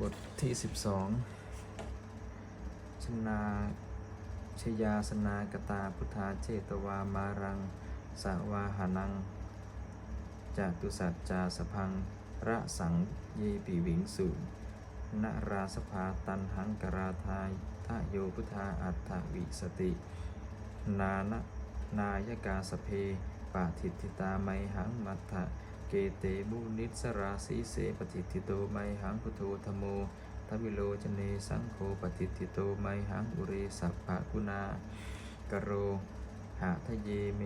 บทที่ 12 ชนาชยาสนากตาพุทธาเจตวามารังสาวาหานังจตุสัจจาสพังระสังเยปิวิงสุนราสภาตันหังกราทายทะโยพุทธาอัฏฐวิสติ นานะนายกาสเพปาทิติตาไมหังมัทธะ เกเตมุนิสราสีเสปฏิทิโตไมหังพุทโธธโมทวิโลจเนสังโฆปฏิทิโตไมหังอุเรสัพพะกุณากโรหะทะเยเม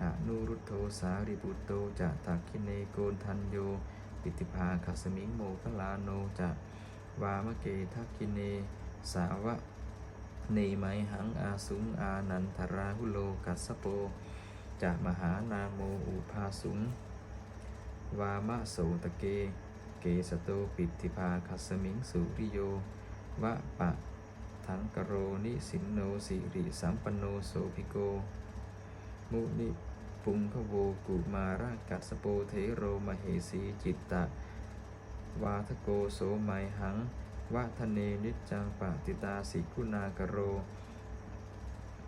อนุรุตโธสาริบุตโตจะตักขิเนโกนทันโย ปิติภาคัสมิงโมคลาโนจะวามเกทักขิเน สาวะเนไมหังอาสุงอานันทราหุโลกัสสโปจะมหานาโมอุภาสุง วามะโสตะเก เกสโตปิติภาคัสมิงสุริโยวะปะทังกโรนิสินโนสิริสัมปโนโสภิโก มุนิปุงขโวกุมารากัสโปเทโรมเหสีจิตตะ วาทโกโสไมหังวะทะเนนิจจังปะติตาสิกุณากโร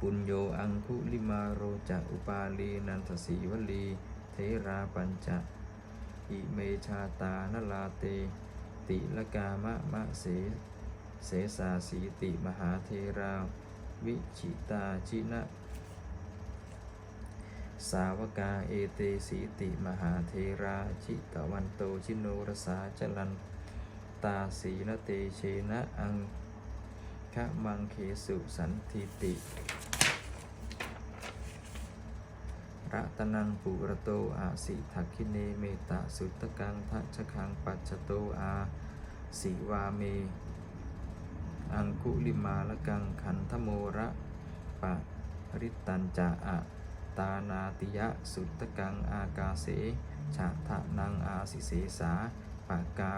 ปุญโยอังคุลิมาโรจะอุปาลีนันทสีวลี เทราปัญจะ อิเมชาตานลาเต ติลกามะมะเสเสสาสีติมหาเทรา วิชิตาจินะ สาวกาเอเตสีติมหาเทราชิตวันโตชิโนรสาจลันตาสีนเตเชนะอังคะมังเคสุสันทิติ รัตนังปุระโตอาสิทักขิเนเมตะสุตตะกังทัชคังปัจจโตอาสิวาเม อังคุลิมาละกังขันธโมระปะริตันจะอะตานาติยะสุตตะกังอากาเสฉะทะนังอาสิเสสาปะกา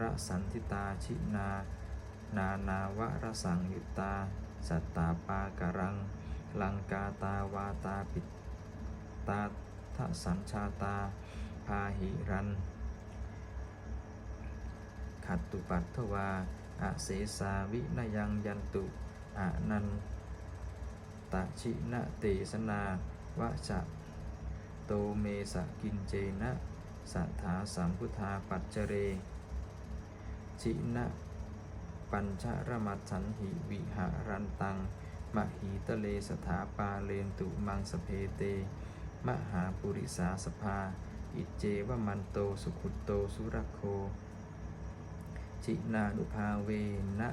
ระสันทิตาชินา นานาวะระสังยุตตา สัตตาปาการัง ลังกาตาวาตาปิต ตาทสัญชาตา พาหิรัน ขัตตุปัตถวาอาเสสาวินยังยันตุอานันตะชินะเตสนาวะจะโตเมสะกินเจนะสัทธาสัมพุทธาปัจเจเร ชินะปัญชรมัตสันหิวิหารันตัง มหีตเลสถาปาเลนตุมังสเพเต มหาปุริสาสภา อิเจวมันโตสุขุตโตสุรโค จินานุภาเวนะ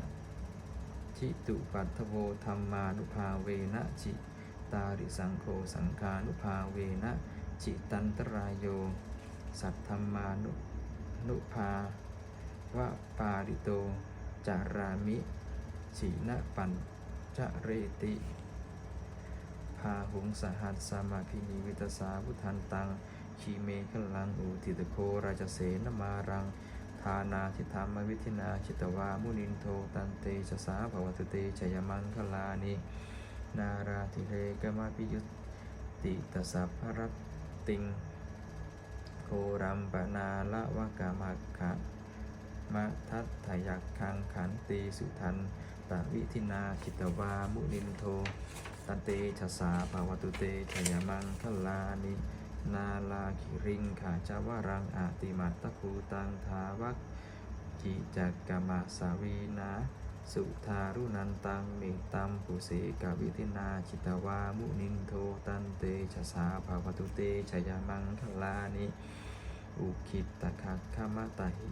จิตุปัทโวธรรมานุภาเวนะจิตาริสังโฆสังฆานุภาเวนะจิตันตรายโย สัทธรรมานุนุภาวะปาริโตจารามิฉีนปัญจเรติ พาหงสหัสสามาพินีวิตสาวุทันตังชีเมฆลังอุทิตโคราชเสนมารังทานาทิธรรมวิธินาชิตวามุนินโทตันเตชะสาภวตเตชยมังคลานินาราธิเรกมาปิยุตติตสัพพรตติงโครัมปนาละวะกามักขะมะทัตถยักคังขันตีสุทันตวิธินาจิตวามุนินโท ตันเตชะสาภาวตุเตชยมังคลานินาลาคิริงขาจาวรังอาติมัตตภูตังทาวักกิจักกมะสาวีนาสุทารุนันตังเมตตัมปุเสกวิธินาจิตวามุนินโทตันเตชะสาภาวตุเตชยมังคลานิอุคิตตะคักขมะตะหิ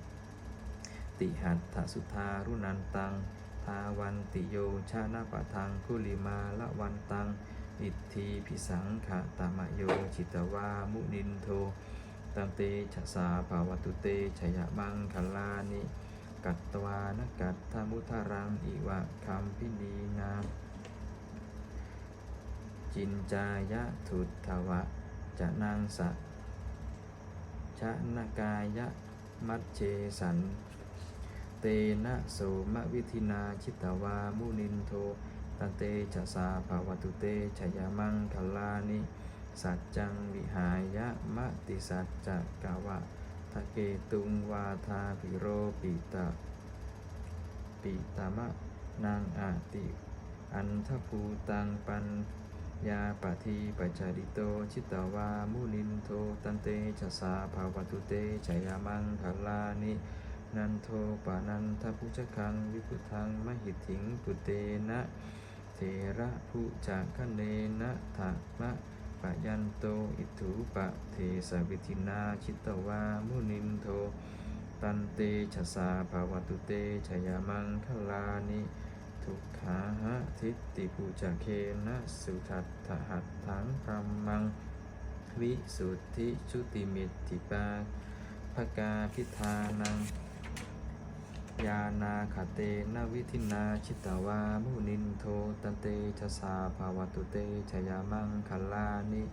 ติหัตถสุทารุนันตัง ทาวันติโยชานาปะทังคุลิมาละวันตัง อิทธิพิสังขะตามะโยจิตวามุนินโทตัมเตชะสาภาวตุเตชยมังคลานิ กัตตวานกัตถมุทารังอิวะคัมพินีนาจินจายะทุตถวะจะนางสะชะนากายะมัจเจสัน เตนะโสมวิธินาชิตวามุนินโทตันเตชะสาภาวตุเตชยามังคลานิ สัจจังวิหายะมะติสัจจกะวะทะเกตุงวาทาปิโรปิตะปิตามะนางอาติ อันทภูตังปัญญาปทีปัจจาริโตชิตตวามุนินโทตันเตชะสาภาวตุเตชยามังคลานิ นันโทปานันทพุชคังวิพุทังมหิถิงปุเตนะเทระพุจักคะเนนะถะมะปะยันโตอิทุปะเทสวิธินาชิตตวามุนินโทตันเตชะสาภาวตุเตชยามังคลานิทุกขาหะทิฏฐิปูจาเคนะสุทัตถหัตถังพรมมัง วิสุทธิชุติมิตติปาภกาพิธานัง ยานาคาเตนวิธินาชิตาวามุนินโทตันเตชะสาภาวตุเตชยามังคลานิ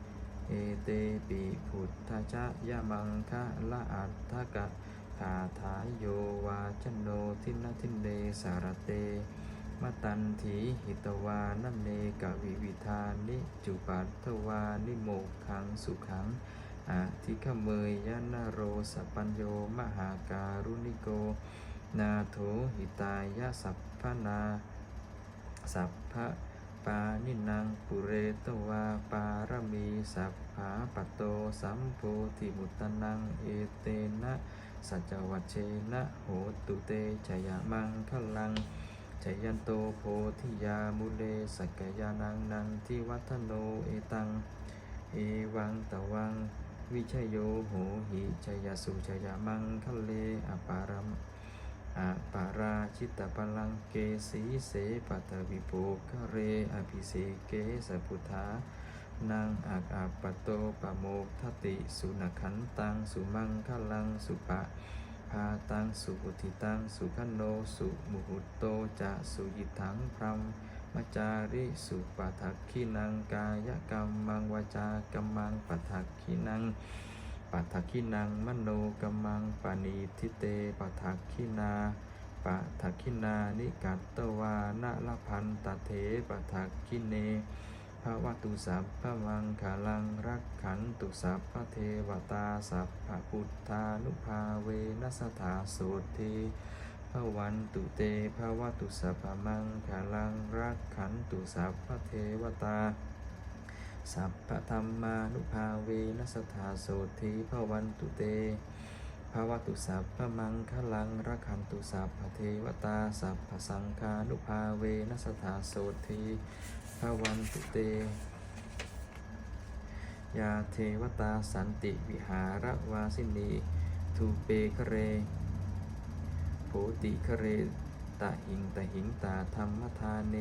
เอเตปิพุทธจะยะมังคะละอัตถกะคาถาโยวาชโนทินทินเดสารเตมตันถีหิตวานันเนกวิวิธานิจุปัตถวานิโมกขังสุขังอาทิขเมยยนโรสปัญโยมหาการุณิโก นาโถหิตายะสัพพนา สัพพะปานินังปุเรตวาปารมีสัพพาปโตสัมโพธิมุตตนังเอเตนะสัจวัชเชนะโหตุเตชยมังคลังชยันโตโพธิยามุเลสกกยานังนังทิวัฒโนเอตัง เอวังตวัง วิชยโยโหหิชยสุชยมังคะเลอปารัม อาปาราชิตตปลังเกสีเสปัตวิโปคะเรอภิเสเกสพุทธานางอากอาปโตปโมกทติสุนขันตังสุมังคลังสุปะพาตังสุปุติตังสุขโนสุมุหุโตจะสุยิทังพรมมจาริสุปัทขินังกายกรรมังวาจากรรมังปัทขินัง ปัทักขินังมโนกมังปานิทิเตปัทักขินาปัทักขินานิกัตตวานะละพันตเถปัทักขิเนภาวตุสัพพมังคาลังรักขันตุสัพพเทวตาสัพพพุทธานุภาเวนัสถาโสทีภวันตุเตภาวตุสัพพมังคาลังรักขันตุสัพพเทวตา สัพพธรรมานุภาเวนัสถาโสทีภวันตุเตภาวตุสัพพมังคลังรักขันตุสัพพเทวตาสัพพสังฆานุภาเวนัสถาโสทีภวันตุเต ยาเทวตาสันติวิหารวาสินีทูเปคเรโพติคเรตะหิงตะหิงตาธรรมทานเน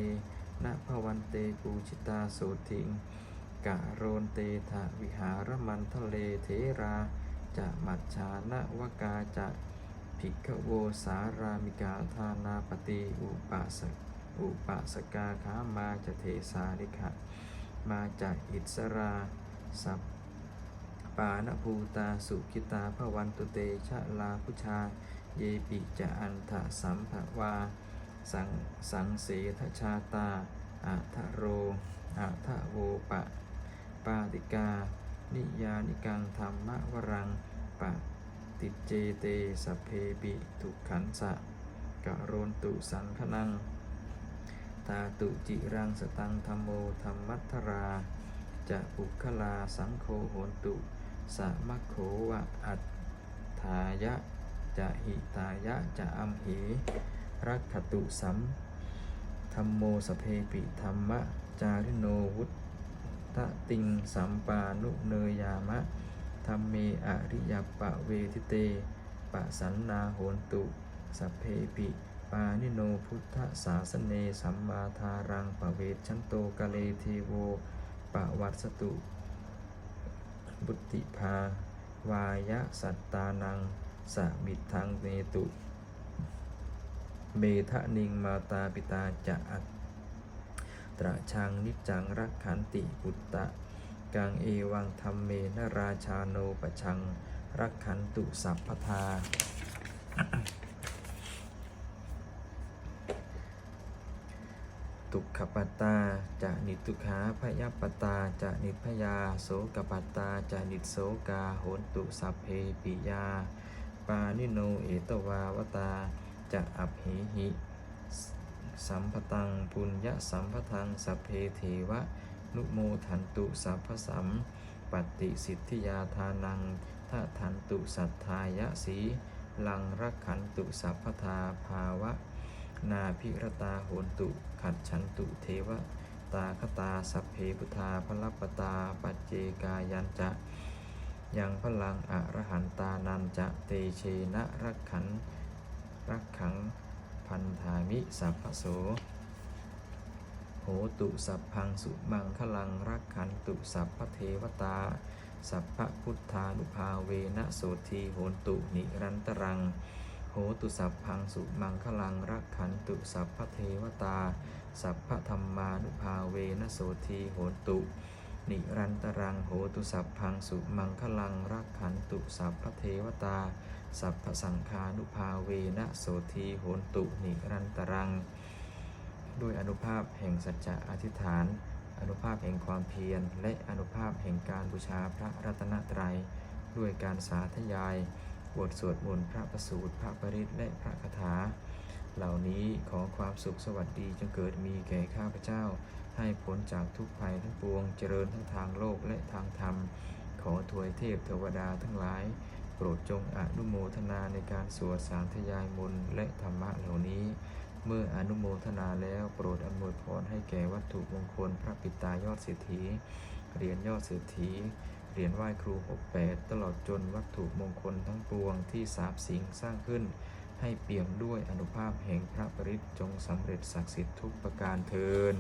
นะภวันเตปูชิตาโสทิง กะโรนเตทะวิหารมันทะเลเทราจะมัจฉานะวกาจะภิกขโวสารามิกาทานาปฏิอุปาสอุปาสกาขามาจะเทสาริขะมาจากอิสราสัพปานภูตาสุขิตาภวันตุเตชะลาพุชา เยปิจะอันทะสัมภวาสังสังเสทชาตาอัทโรอัทโวปะาติกา นิยานิกังธรรมวรังปะติเจเตสพเพปิทุกขันสะกะโรนตุสังคนัง ตาตุจิรังสตังธรรมโมธรรมัทธรา จะปุคลาสังโฆโหนตุสะมะโขวะอัตถายะ จะหิตายะ จะอัมเหรักขตุสัมธรรมโมสพเพปิธรรมะ จาริโนวุต ตะติงสัมปานุเนยามะธรรมเมอริยปะเวทิเต ปะสันนาโหนตุ สัพเพปิปานิโนพุทธศาสเนสัมมาทารังปะเวชชันโตกะเลเทโวปะวัตสตุ บุติภา วายะสัตตานังสะมิทธังเนตุ เมทะนิงมาตาปิตาจะอัต ตระชังนิจังรักขันติปุตตะ กังเอวังธรรมเมนราชาโนปชัง รักขันตุสัพพทาตุขปัตตาจะนิทุขาพยปตาจะนิพยาโสกปัตตาจะนิโสกาโหนตุสัพเพปิยา ปานิโนเอตวาวตาจะอับเหหิ สัมปตังปุญญสัมปทังสัพเพเทวะ นุโมทันตุสัพพสัมปฏิสิทธิยาทานังทะทันตุสัทธายะสีลังรักขันตุสัพพทาภาวะ นาพิรตาโหนตุขัดฉันตุเทวตาคตาสัพเพพุทธาพลัปปตาปัจเจกายันจะยังพลังอรหันตานันจะเตเชนะรักขันรักขัง พันธามิสัพพโสโหตุสัพพังสุมังคลังรักขันตุสัพพเทวตา สัพพพุทธานุภาเวนะโสทีโหตุนิรันตรัง โหตุสัพพังสุมังคลังรักขันตุสัพพเทวตา สัพพธรรมานุภาเวนะโสทีโหตุนิรันตรังโหตุสัพพังสุมังคลังรักขันตุสัพพเทวตา สัพพสังฆานุภาเวนะโสทีโหนตุนิรันตรัง ด้วยอนุภาพแห่งสัจจะอธิษฐาน อนุภาพแห่งความเพียร และอนุภาพแห่งการบูชาพระรัตนตรัย ด้วยการสาธยาย บทสวดมนต์พระประสูตรพระปริตและพระคาถา เหล่านี้ขอความสุขสวัสดีจงเกิดมีแก่ข้าพเจ้า ให้พ้นจากทุกภัยทั้งปวงเจริญทั้งทางโลกและทางธรรม ขอถวยเทพเทวดาทั้งหลาย โปรดจงอนุโมทนาในการสวดสาธยายมนต์และธรรมะเหล่านี้ เมื่ออนุโมทนาแล้วโปรดอำนวยพรให้แก่วัตถุมงคลพระปิตายอดเศรษฐีเหรียญยอดเศรษฐีเหรียญไหว้ครู 68 ตลอดจนวัตถุมงคลทั้งปวงที่สาบสิงสร้างขึ้น ให้เปี่ยมด้วยอนุภาพแห่งพระปริตจงสำเร็จศักดิ์สิทธิ์ทุกประการเทิน